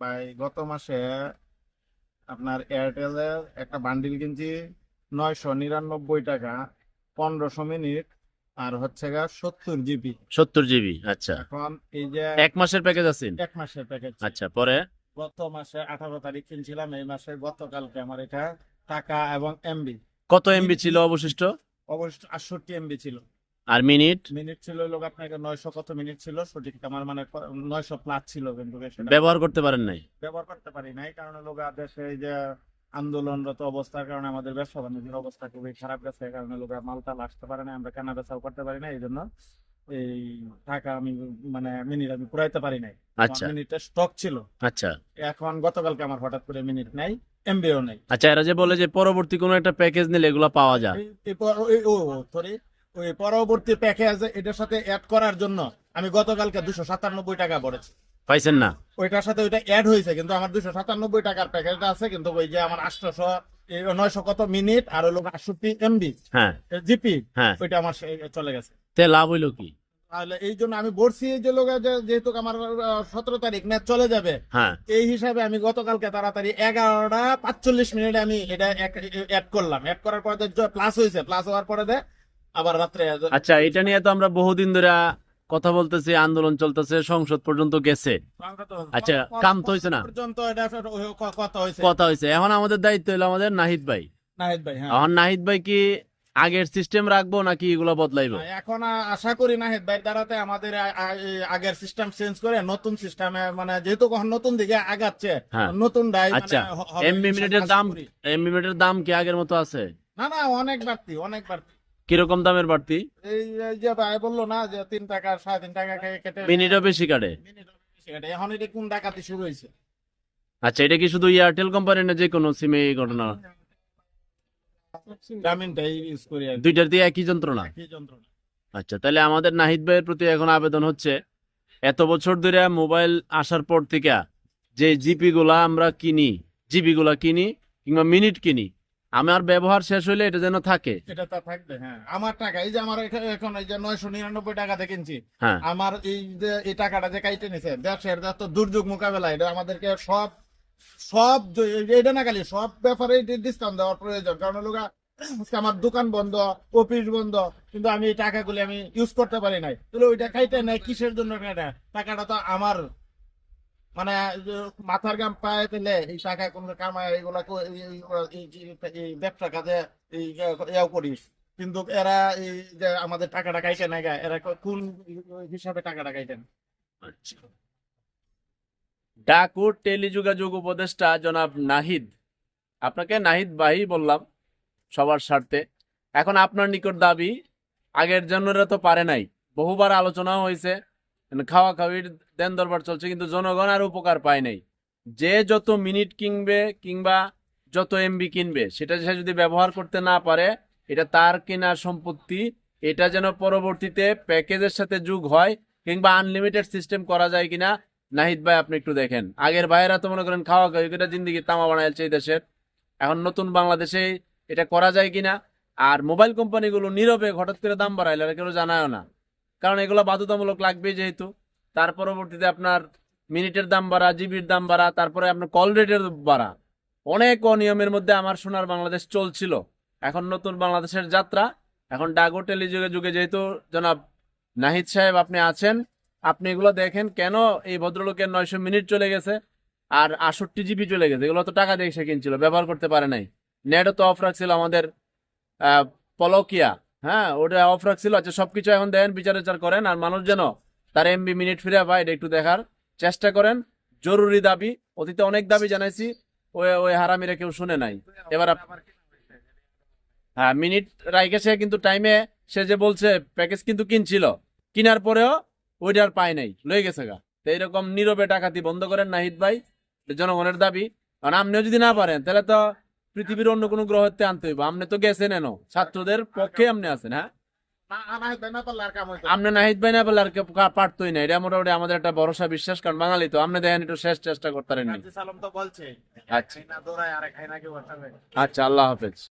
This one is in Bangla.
ভাই গত মাসে আপনার এয়ারটেলের একটা বান্ডিল কিনছি নয়শো নিরানব্বই টাকা পনেরোশো মিনিট আর হচ্ছে গা সত্তর জিবি। সত্তর জিবি আচ্ছা। এখন এই যে এক মাসের প্যাকেজ আছে? এক মাসের প্যাকেজ আচ্ছা পরে? গত মাসে আঠারো তারিখ কিনছিলাম এই মাসে গতকালকে আমার এটা টাকা এবং এমবি কত এমবি ছিল অবশিষ্ট? অবশিষ্ট আটষট্টি এমবি ছিল। আর মিনিট? মিনিট ছিল লোক আপনাকে নয়শো কত মিনিট ছিল? সঠিক আমার মানে নয়শো প্লাস ছিল কিন্তু ব্যবহার করতে পারেন নাই? ব্যবহার করতে পারি নাই কারণ লোক দেশে এই যে আন্দোলনরত অবস্থার কারণে আমাদের ব্যবসা বাণিজ্যের অবস্থা খুবই খারাপ গেছে এই কারণে লোক মালটাল আসতে পারে না আমরা কেনা বেচাও করতে পারি না এই জন্য এই টাকা আমি মানে মিনিট আমি পুরাইতে পারি নাই। আচ্ছা। মিনিটের স্টক ছিল। আচ্ছা। এখন গতকালকে আমার হঠাৎ করে মিনিট নাই এমবিও নাই। আচ্ছা এরা যে বলে যে পরবর্তী কোনো একটা প্যাকেজ নিলে এগুলো পাওয়া যায়। ও সরি ওই পরবর্তী প্যাকেজ এটার সাথে অ্যাড করার জন্য আমি গতকালকে দুশো সাতানব্বই টাকা পড়েছি পাইছেন না? ওইটার সাথে ওইটা অ্যাড হয়েছে কিন্তু আমার দুশো সাতানব্বই টাকার প্যাকেজটা আছে কিন্তু ওই যে আমার আটশোশো নয়শো কত মিনিট আর হলো আটষট্টি এমবি হ্যাঁ। জিপি হ্যাঁ। ওইটা আমার চলে গেছে। তে লাভ হইল কি? তাহলে এই জন্য আমি বলছি এই যে লোক যেহেতু আমার সতেরো তারিখ ম্যাচ চলে যাবে হ্যাঁ। এই হিসাবে আমি গতকালকে তাড়াতাড়ি এগারোটা পাঁচচল্লিশ মিনিটে আমি এটা অ্যাড করলাম। অ্যাড করার পরে প্লাস হয়েছে প্লাস হওয়ার পরে দে আবার রাত্রে আচ্ছা এটা নিয়ে তো আমরা বহুদিন ধরে কথা বলতেছি আন্দোলন চলতেছে সংসদ পর্যন্ত গেছে। আচ্ছা, কাম তো হইছে না? কথা হয়েছে এখন আমাদের দায়িত্ব হলো আমাদের নাহিদ ভাই। নাহিদ ভাই হ্যাঁ। এখন নাহিদ ভাই কি আগের সিস্টেম রাখব নাকি এগুলো বদলাইবো? এখন আশা করি নাহিদ ভাই দ্বারাতে আমাদের আগের সিস্টেম চেঞ্জ করে নতুন সিস্টেমে মানে যেহেতু কখন নতুন দিকে আগাচ্ছে হ্যাঁ। নতুন ডাই আচ্ছা, এমবি মিনিটের দাম এমবি মিনিটের দাম কি আগের মতো আছে? না না অনেক বাড়তি অনেক বাড়তি। কীরকম দামের বাড়তি? এই যে ভাই বলল না যে তিন টাকা সাড়ে তিন টাকা কেটে মিনিটও বেশি কাটে। মিনিট বেশি কাটে। এখন এটা কোন ডাকাতি শুরু হয়েছে? আচ্ছা এটা কি শুধু এয়ারটেল কোম্পানি না যে কোনো সিমে এই ঘটনা? গ্রামীণটাই ইউজ করি দুইটার দিয়ে একই যন্ত্রণা। একই যন্ত্রণা। আচ্ছা তাহলে আমাদের নাহিদ ভাইয়ের প্রতি এখন আবেদন হচ্ছে এত বছর ধরে মোবাইল আসার পর থেকে যে জিপি গুলা আমরা কিনি জিবি গুলা কিনি কিংবা মিনিট কিনি আমার ব্যবহার শেষ হইলে এটা যেন থাকে। এটা তা থাকবে হ্যাঁ। আমার টাকা এই যে আমার এখন এই যে নয়শো নিরানব্বই টাকাতে কিনছি হ্যাঁ। আমার এই যে এই টাকাটা যে কাইটে নিছে দেশের যত দুর্যোগ মোকাবেলা এটা আমাদেরকে সব সব এটা না খালি সব ব্যাপারে ডিসকাউন্ট দেওয়ার প্রয়োজন। কারণ লোক আমার দোকান বন্ধ অফিস বন্ধ কিন্তু আমি এই টাকাগুলি আমি ইউজ করতে পারি নাই। তাহলে ওইটা খাইতে নাই কিসের জন্য টাকাটা তো আমার মানে মাথার গাম পায়ে পেলে এই টাকা কোন কামায় এগুলা ব্যবসা কাজে ইয়াও করিস। কিন্তু এরা এই যে আমাদের টাকাটা খাইতে নাই গা, এরা কোন হিসাবে টাকাটা খাইতেন আচ্ছা ডাকুর টেলিযোগাযোগ উপদেষ্টা জনাব নাহিদ। আপনাকে নাহিদ ভাই বললাম সবার স্বার্থে। এখন আপনার নিকট দাবি আগের জন্যরা তো পারে নাই। বহুবার আলোচনাও হয়েছে খাওয়া খাওয়ির দেন দরবার চলছে, কিন্তু জনগণ আর উপকার পায় নাই। যে যত মিনিট কিনবে কিংবা যত এমবি কিনবে, সেটা সে যদি ব্যবহার করতে না পারে, এটা তার কেনা সম্পত্তি, এটা যেন পরবর্তীতে প্যাকেজের সাথে যোগ হয় কিংবা আনলিমিটেড সিস্টেম করা যায় কিনা, নাহিদ ভাই, আপনি একটু দেখেন। আগের ভাইয়েরা তো মনে করেন খাওয়া খাওয়া এটা জিন্দিগি তামা বানাইছে এই দেশের। এখন নতুন বাংলাদেশে এটা করা যায় কিনা? আর মোবাইল কোম্পানিগুলো নীরবে হঠাৎ করে দাম বাড়াইলে কেউ জানায়ও না। কারণ এগুলো বাধ্যতামূলক লাগবে যেহেতু। তার পরবর্তীতে আপনার মিনিটের দাম বাড়া, জিবির দাম বাড়া, তারপরে আপনার কল রেটের বাড়া। অনেক অনিয়মের মধ্যে আমার সোনার বাংলাদেশ চলছিল। এখন নতুন বাংলাদেশের যাত্রা। এখন ডাগো টেলিযোগে যুগে যেহেতু জনাব নাহিদ সাহেব আপনি আছেন, আপনি এগুলো দেখেন কেন এই ভদ্রলোকের নয়শো মিনিট চলে গেছে আর আষট্টি জিবি চলে গেছে? এগুলো তো টাকা দিয়ে সে কিনছিল, ব্যবহার করতে পারে নাই। নেটও তো অফ রাখছিল আমাদের পলকিয়া। হ্যাঁ ওটা অফ রাখছিল। আচ্ছা সবকিছু এখন দেন বিচার বিচার করেন, আর মানুষ যেন তার এমবি মিনিট ফিরে পায়, এটা একটু দেখার চেষ্টা করেন। জরুরি দাবি, অতীতে অনেক দাবি জানাইছি, ওই ওই হারামিরা কেউ শুনে নাই। এবার হ্যাঁ মিনিট রাইকে সে কিন্তু টাইমে সে যে বলছে প্যাকেজ কিন্তু কিনছিল। কিনার পরেও ওইটা আর পায় নাই, লয়ে গেছে গা। তো এইরকম নীরবে ডাকাতি বন্ধ করেন নাহিদ ভাই জনগণের দাবি। কারণ আপনিও যদি না পারেন, তাহলে তো পৃথিবীর অন্য কোনো গ্রহতে আনতে হইব। আপনি তো গেছেন এনো। ছাত্রদের পক্ষে আপনি আছেন হ্যাঁ? না আপনি নাহিদ ভাই আর পারতোই এটা মোটামুটি আমাদের একটা ভরসা বিশ্বাস কারণ বাঙালি তো। আপনি দেখেন একটু শেষ চেষ্টা করতে আচ্ছা। আচ্ছা আল্লাহ হাফেজ।